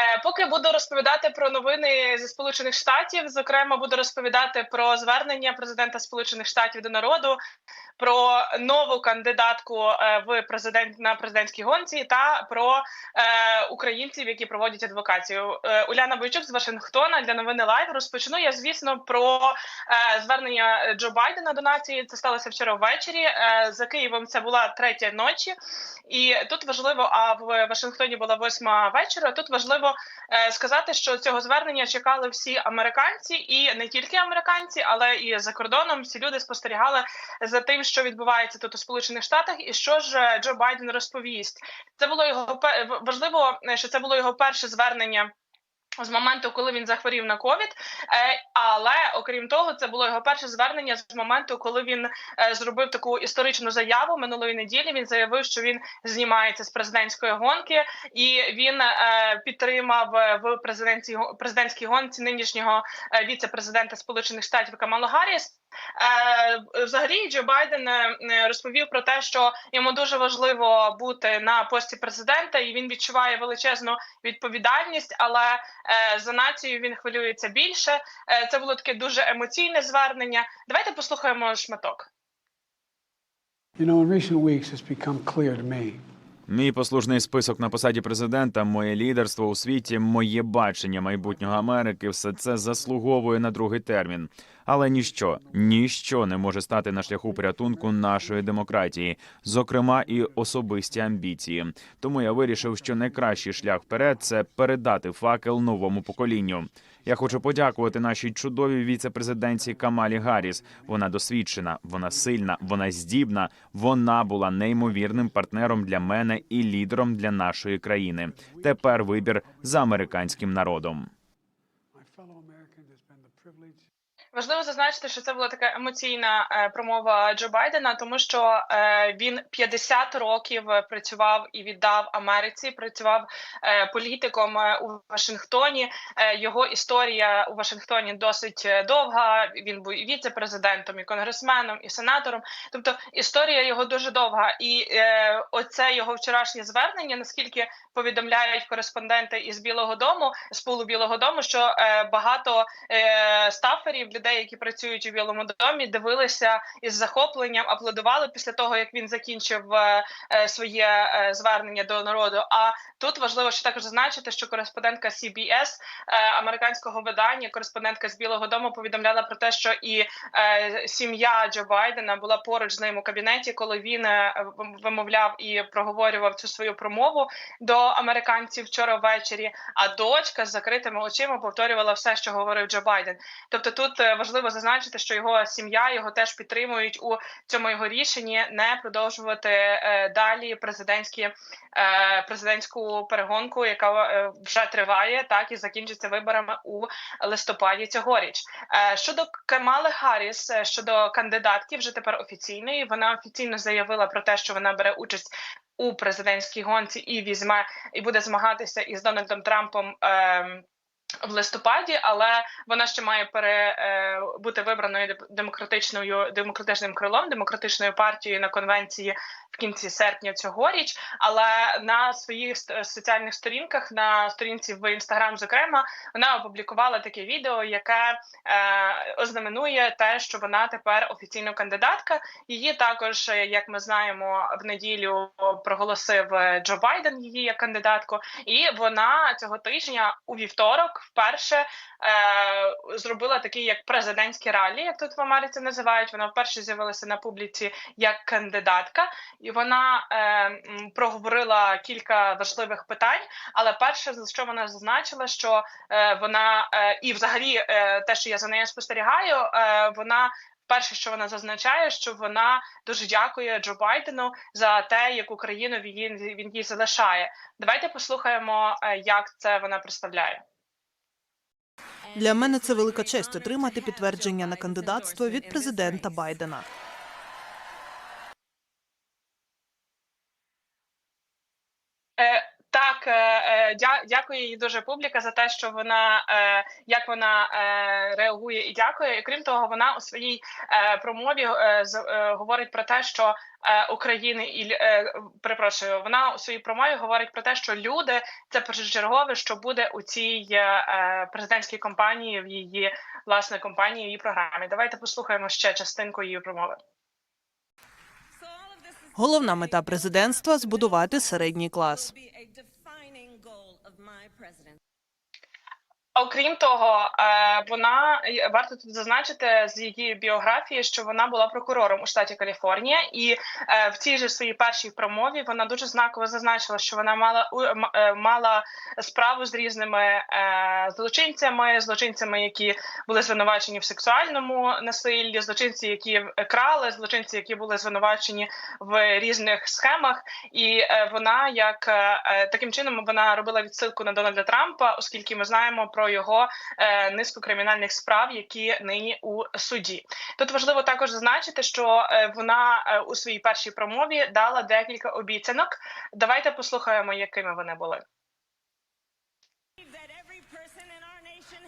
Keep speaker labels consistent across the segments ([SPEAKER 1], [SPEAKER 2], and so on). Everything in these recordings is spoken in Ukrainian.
[SPEAKER 1] Е, Поки буду розповідати про новини зі Сполучених Штатів, зокрема, буду розповідати про звернення президента Сполучених Штатів до народу, про нову кандидатку е, в президент на президентській гонці та про е, українців, які проводять адвокацію. Уляна Бойчук з Вашингтона для новини Лайв. Розпочну я, звісно, про звернення Джо Байдена до нації. Це сталося вчора ввечері. За Києвом це була третя ночі, і тут важливо. А в Вашингтоні була восьма вечора. Тут важливо е, сказати, що цього звернення чекали всі американці, і не тільки американці, але і за кордоном. Всі люди спостерігали за тим, що відбувається тут у Сполучених Штатах, і що ж е, Джо Байден розповість. Це було його важливо, е, що це було його перше звернення. З моменту, коли він захворів на ковід, Е, але окрім того, це було його перше звернення з моменту, коли він е, зробив таку історичну заяву минулої неділі. Він заявив, що він знімається з президентської гонки, і він е, підтримав в президентській президентській гонці нинішнього віце-президента Сполучених Штатів Камалу Гарріс. Взагалі, Джо Байден розповів про те, що йому дуже важливо бути на пості президента, і він відчуває величезну відповідальність, але за націю він хвилюється більше. Е, Це було таке дуже емоційне звернення. Давайте послухаємо шматок.
[SPEAKER 2] You know, in recent weeks, it's become clear to me
[SPEAKER 3] Мій послужний список на посаді президента, моє лідерство у світі, моє бачення майбутнього Америки все це заслуговує на другий термін. Але ніщо, ніщо не може стати на шляху порятунку нашої демократії, зокрема і особисті амбіції. Тому я вирішив, що найкращий шлях вперед це передати факел новому поколінню. Я хочу подякувати нашій чудовій віце-президентці Камалі Гарріс. Вона досвідчена, вона сильна, вона здібна. Вона була неймовірним партнером для мене і лідером для нашої країни. Тепер вибір за американським народом.
[SPEAKER 1] Важливо зазначити, що це була така емоційна е, промова Джо Байдена, тому що е, він 50 років працював і віддав Америці. Працював е, політиком у Вашингтоні. Його історія у Вашингтоні досить довга. Він був і віце-президентом, і конгресменом, і сенатором. Тобто історія його дуже довга. І оце його вчорашнє звернення, наскільки повідомляють кореспонденти із Білого Дому, з пулу Білого Дому, що багато стаферів, людей, які працюють у Білому домі, дивилися із захопленням, аплодували після того, як він закінчив е, е, своє е, звернення до народу. А тут важливо ще також зазначити, що кореспондентка CBS американського видання, кореспондентка з Білого Дому, повідомляла про те, що і сім'я Джо Байдена була поруч з ним у кабінеті, коли він вимовляв і проговорював цю свою промову до американців вчора ввечері. А дочка з закритими очима повторювала все, що говорив Джо Байден. Тобто, тут важливо зазначити, що його сім'я його теж підтримують у цьому його рішенні не продовжувати е, далі президентські е, президентську перегонку, яка е, вже триває, так і закінчиться виборами у листопаді цьогоріч. Е, щодо Камали Харріс, е, щодо кандидатки, вже тепер офіційної, вона офіційно заявила про те, що вона бере участь. У президентській гонці і візьме і буде змагатися із Дональдом Трампом ем, в листопаді, але вона ще має пере е, бути вибраною демократичною демократичним крилом, демократичною партією на конвенції в кінці серпня цьогоріч. Але на своїх соціальних сторінках, на сторінці в інстаграм, зокрема, вона опублікувала таке відео, яке е, ознаменує те, що вона тепер офіційно кандидатка. Її також, е, як ми знаємо, в неділю проголосив е, Джо Байден її як кандидатку, і вона цього тижня у вівторок вперше е, зробила такий як президентський ралі, як тут в Америці називають. Вона вперше з'явилася на публіці як кандидатка, і вона е, проговорила кілька важливих питань. Але перше, за що вона зазначила, що е, вона е, і взагалі е, те, що я за нею спостерігаю, е, вона. Перше, що вона зазначає, що вона дуже дякує Джо Байдену за те, яку країну він їй залишає. Давайте послухаємо, е, як це вона представляє.
[SPEAKER 4] Для мене це велика честь отримати підтвердження на кандидатство від президента Байдена.
[SPEAKER 1] Так, е, е, дя- дякую їй дуже публіка за те, що вона е, як вона реагує і дякує. І крім того, вона у своїй промові говорить про те, що України і перепрошую, вона у своїй промові говорить про те, що люди це першочергове, що буде у цій президентській кампанії в її власне компанії, в її програмі. Давайте послухаємо ще частинку її промови.
[SPEAKER 4] Головна мета президентства збудувати середній клас.
[SPEAKER 1] Окрім того, вона е, варто тут зазначити з її біографії, що вона була прокурором у штаті Каліфорнія, і е, в цій же своїй першій промові вона дуже знаково зазначила, що вона мала е, мала справу з різними злочинцями, злочинцями, які були звинувачені в сексуальному насиллі, злочинці, які крали, злочинці, які були звинувачені в різних схемах. І вона як таким чином вона робила відсилку на Дональда Трампа, оскільки ми знаємо про його низку кримінальних справ, які нині у суді. Тут важливо також зазначити, що е, вона е, у своїй першій промові дала декілька обіцянок. Давайте послухаємо, якими вони були.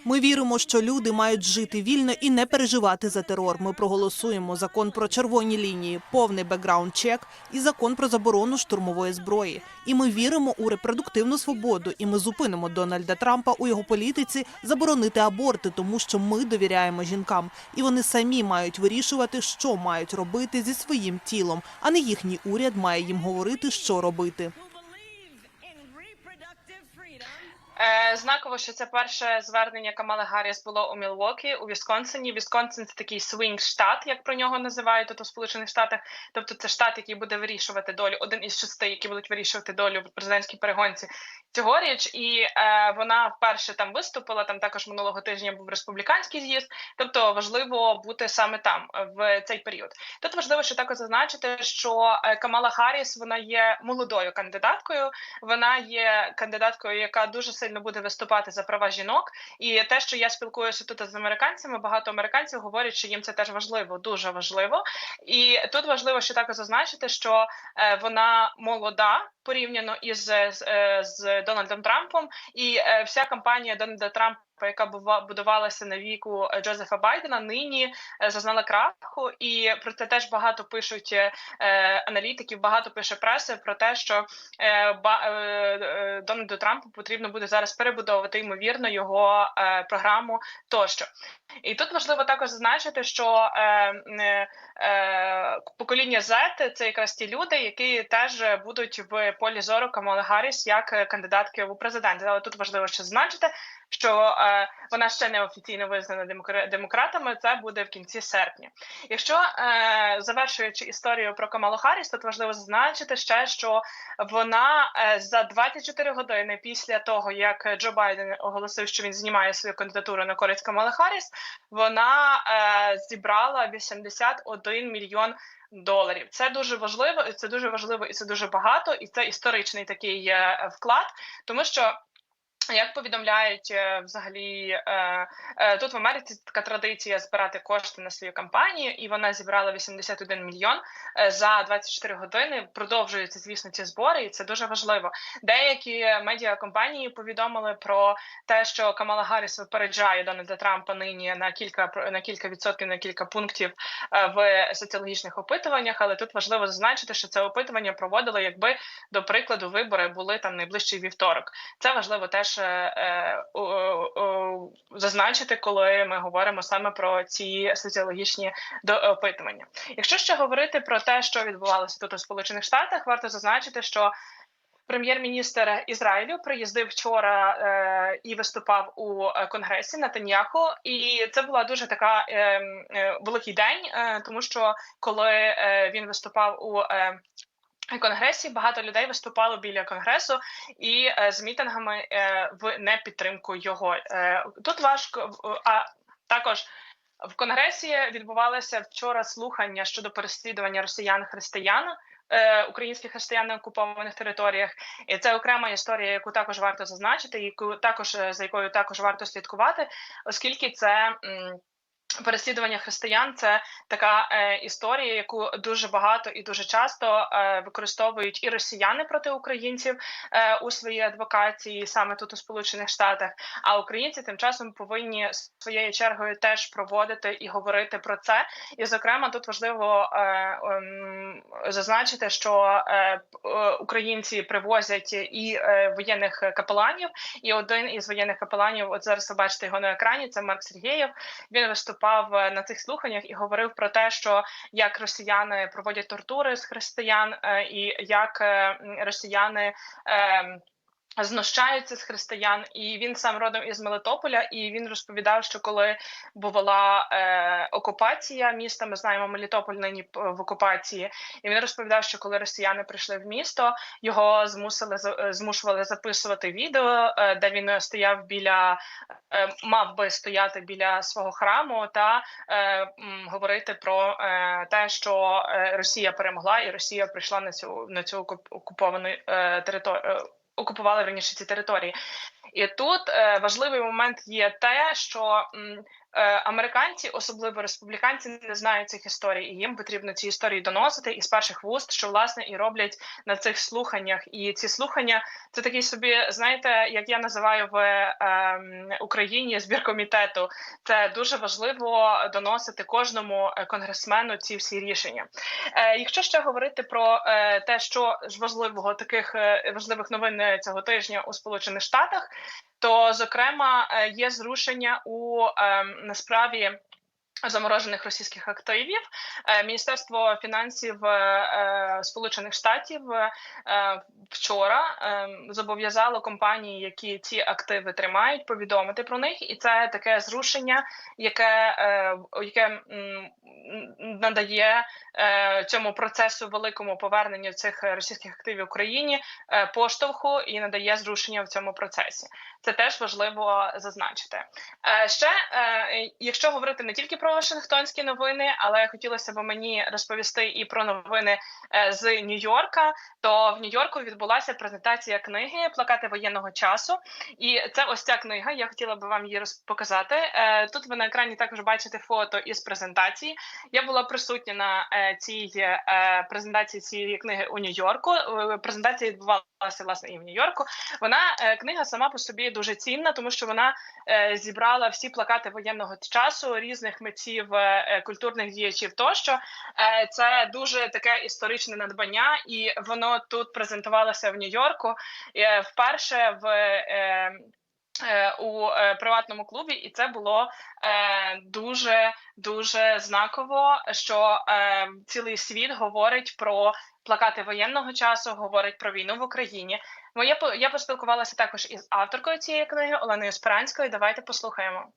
[SPEAKER 4] Ми віримо, що люди мають жити вільно і не переживати за терор. Ми проголосуємо закон про червоні лінії, повний бекграунд чек і закон про заборону штурмової зброї. І ми віримо у репродуктивну свободу. І ми зупинимо Дональда Трампа у його політиці заборонити аборти, тому що ми довіряємо жінкам, і вони самі мають вирішувати, що мають робити зі своїм тілом, а не їхній уряд має їм говорити, що робити.
[SPEAKER 1] Знаково, що це перше звернення Камали Гарріс було у Мілвокі, у Вісконсині. Вісконсин це такий свінг штат, як про нього називають тут у Сполучених Штатах. Тобто це штат, який буде вирішувати долю, один із шести, які будуть вирішувати долю в президентській перегонці цьогоріч. І е, вона вперше там виступила. Там також минулого тижня був республіканський з'їзд. Тобто важливо бути саме там е, в цей період. Тут важливо ще також зазначити, що е, Камала Харріс вона є молодою кандидаткою. Вона є кандидаткою, яка дуже сильно буде виступати за права жінок. І те, що я спілкуюся тут з американцями, багато американців говорять, що їм це теж важливо, дуже важливо. І тут важливо ще також зазначити, що е, вона молода порівняно із е, з, е, з Дональдом Трампом, і е, вся кампанія Дональда Трампа. Яка бува- будувалася на віку е, Джозефа Байдена, нині е, зазнала краху, і про це теж багато пишуть е, аналітиків, багато пише преси про те, що Дональду Трампу потрібно буде зараз перебудовувати ймовірно його програму тощо. І тут важливо також зазначити, що покоління Z – це якраз ті люди, які теж будуть в полі зору Камали Гарріс як кандидатки у президенти. Але тут важливо ще зазначити, що е, вона ще не офіційно визнана демокра- демократами. Це буде в кінці серпня. Якщо е, завершуючи історію про Камалу Харріс, тут важливо зазначити ще, що вона е, за 24 години після того, як Джо Байден оголосив, що він знімає свою кандидатуру на користь Камали Харріс, вона е, зібрала 81 мільйон. Доларів це дуже важливо, це дуже важливо, і це дуже багато, і це історичний такий е, вклад, тому що як повідомляють е, взагалі е, е, тут в Америці така традиція збирати кошти на свою кампанію, і вона зібрала 81 мільйон за 24 години. Продовжуються, звісно, ці збори, і це дуже важливо. Деякі медіакомпанії повідомили про те, що Камала Гарріс випереджає Дональда Трампа нині на кілька на кілька відсотків, на кілька пунктів в соціологічних опитуваннях. Але тут важливо зазначити, що це опитування проводили, якби до прикладу вибори були там найближчий вівторок. Це важливо теж е, е, зазначити, коли ми говоримо саме про ці соціологічні опитування. Якщо ще говорити про те, що відбувалося тут у Сполучених Штатах, варто зазначити, що Прем'єр-міністр Ізраїлю приїздив вчора е, і виступав у конгресі Натаньяху, і це була дуже така е, е, великий день, е, тому що коли е, він виступав у е, Конгресі багато людей виступало біля конгресу і е, з мітингами е, в непідтримку його. Е, тут важко а також. В конгресі відбувалося вчора слухання щодо переслідування росіян-християн, е, українських християн на окупованих територіях, і це окрема історія, яку також варто зазначити, яку також за якою також варто слідкувати, оскільки це. Переслідування християн це така е, історія, яку дуже багато і дуже часто е, використовують і росіяни проти українців е, у своїй адвокації, саме тут у Сполучених Штатах. А українці тим часом повинні своєю чергою теж проводити і говорити про це. І, зокрема, тут важливо е, ем, зазначити, що е, е, українці привозять і е, воєнних капеланів, і один із воєнних капеланів, от зараз ви бачите його на екрані, це Марк Сергєєв. Він виступав е, на цих слуханнях і говорив про те, що як росіяни проводять тортури з християн, е, і як е, росіяни. Е, Знущаються з християн, і він сам родом із Мелитополя, і він розповідав, що коли була е, окупація міста, ми знаємо, Мелітополь нині в окупації, і він розповідав, що коли росіяни прийшли в місто, його змусили е, змушували записувати відео, е, де він стояв біля е, мав би стояти біля свого храму та е, м, говорити про е, те, що е, Росія перемогла, і Росія прийшла на цю на цю окуп- окуповану е, територію. Окупували раніше ці території, і тут е, важливий момент є те, що американці, особливо республіканці, не знають цих історій, і їм потрібно ці історії доносити із перших вуст, що власне і роблять на цих слуханнях. І ці слухання це такий собі, знаєте, як я називаю в ем, Україні збір комітету. Це дуже важливо доносити кожному е, конгресмену ці всі рішення. Е, якщо ще говорити про е, те, що ж важливого таких е, важливих новин е, цього тижня у Сполучених Штатах, то зокрема е, є зрушення у ем, справі. Заморожених російських активів Е, Міністерство фінансів е, е, Сполучених Штатів вчора зобов'язало компанії, які ці активи тримають, повідомити про них, і це таке зрушення, яке, яке надає цьому процесу великому поверненню цих російських активів Україні поштовху і надає зрушення в цьому процесі. Це теж важливо зазначити. Ще якщо говорити не тільки про Вашингтонські новини, але хотілося б мені розповісти і про новини е, з Нью-Йорка. То в Нью-Йорку відбулася презентація книги Плакати воєнного часу. І це ось ця книга. Я хотіла би вам її роз- показати. Е, Тут ви на екрані також бачите фото із презентації. Я була присутня на е, цій презентації цієї книги у Нью-Йорку. Презентація відбувалася власне і в Нью-Йорку. Вона книга сама по собі дуже цінна, тому що вона зібрала всі плакати воєнного часу різних митців, е, е, культурних діячів тощо. Е, Це дуже таке історичне надбання, і воно тут презентувалося в Нью-Йорку вперше в. У приватному клубі, і це було дуже дуже знаково, що цілий світ говорить про плакати воєнного часу, говорить про війну в Україні. Моє я поспілкувалася також із авторкою цієї книги Оленою Спиранською. Давайте послухаємо.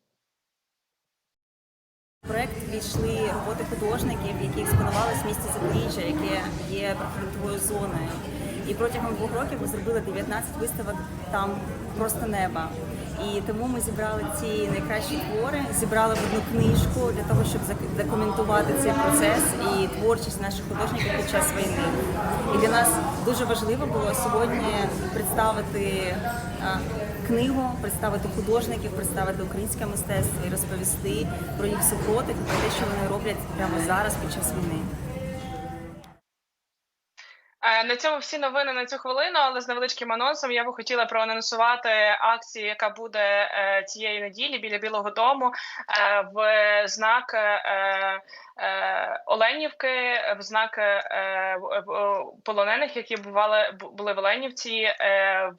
[SPEAKER 5] Проект війшли роботи художників, які експонувались в місті Запоріжжя, яке є прифронтовою зоною. І протягом двох років ми зробили 19 виставок там просто неба. І тому ми зібрали ці найкращі твори, зібрали в одну книжку для того, щоб документувати цей процес і творчість наших художників під час війни. І для нас дуже важливо було сьогодні представити книгу, представити художників, представити українське мистецтво і розповісти про їх супротив про те, що вони роблять прямо зараз під час війни.
[SPEAKER 1] Е, На цьому всі новини на цю хвилину, але з невеличким анонсом я би хотіла проанонсувати акцію, яка буде е, цієї неділі біля Білого Дому е, в знак Оленівки, в знак полонених, які бували були в Оленівці.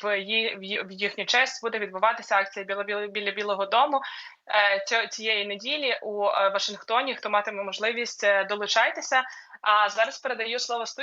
[SPEAKER 1] В їхню честь буде відбуватися акція біля, біля, Білого Дому. Цієї неділі у Вашингтоні. Хто матиме можливість, долучайтеся. А зараз передаю слово студії.